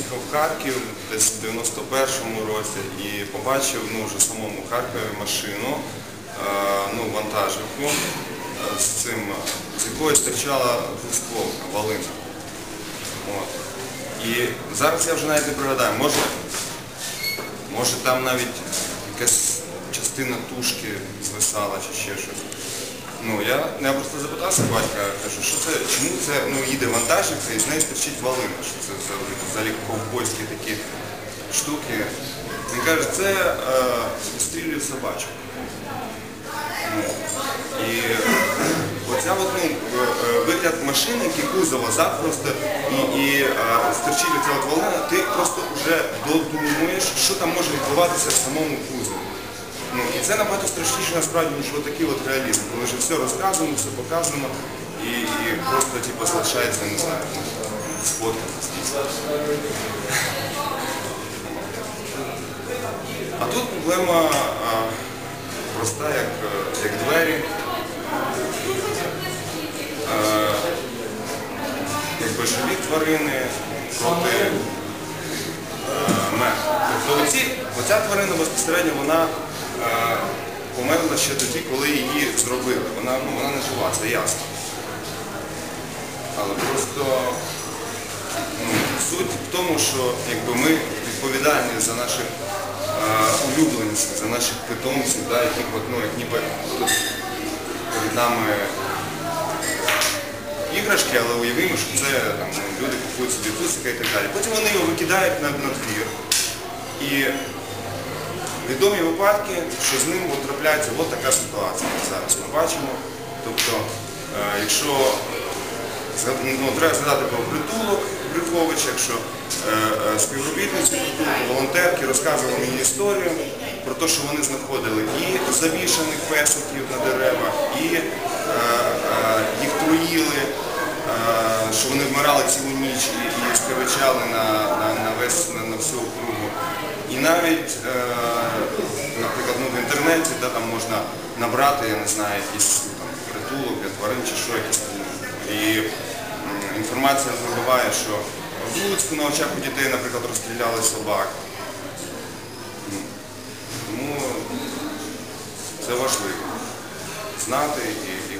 Їхав в Харків десь в 91-му році і побачив ну, вже самому Харкові машину, е, ну, вантажівку е, з цим, з якої стирчала двостволка, волина. От. І зараз я вже навіть не пригадаю, може, може там навіть якась частина тушки звисала чи ще щось. Ну, я, я просто запитався батька, кажу, що це, чому це ну, їде вантажівка і з неї стирчить волина, що це, взагалі ковбойські такі штуки. Він каже, це е, відстрілює собачок. Ну, і оця от, ну, е, е, вигляд машини, який кузова запросто і, і е, стирчить оця от волина, ти просто вже додумуєш, що там може відбуватися в самому кузові. Ну, і це набагато страшніше насправді, ніж отакий от реалізм, коли вже все розказано, все показано і, і просто типу, залишається, не знаю, сфоткатись. А тут проблема а, проста, як, як двері. Якби живі тварини проти е. Тобто оці, оця тварина безпосередньо вона померла ще тоді, коли її зробили. Вона, ну, вона не жива, це ясно. Але просто ну, суть в тому, що якби ми відповідальні за наших е, улюбленців, за наших питомців, да, яких ну, як ніби перед нами іграшки, але уявімо, що це там, люди купують собі пусика і так далі. Потім вони його викидають на, на двір. І відомі випадки, що з ним трапляється от така ситуація. Зараз ми бачимо. Тобто, е, якщо ну, треба згадати про притулок Брюхович, якщо е, е, співробітниці притулку, волонтерки розказували мені історію про те, що вони знаходили і завішаних песиків на деревах, і їх труїли, що вони вмирали цілу ніч і, на, на, весь, на, на всю округу. І навіть, е, наприклад, ну, в інтернеті можна набрати, я не знаю, якийсь там, притулок для тварин чи що якесь. І інформація вибиває, що в Луцьку на очах у дітей, наприклад, розстріляли собак. Тому це важливо знати і, і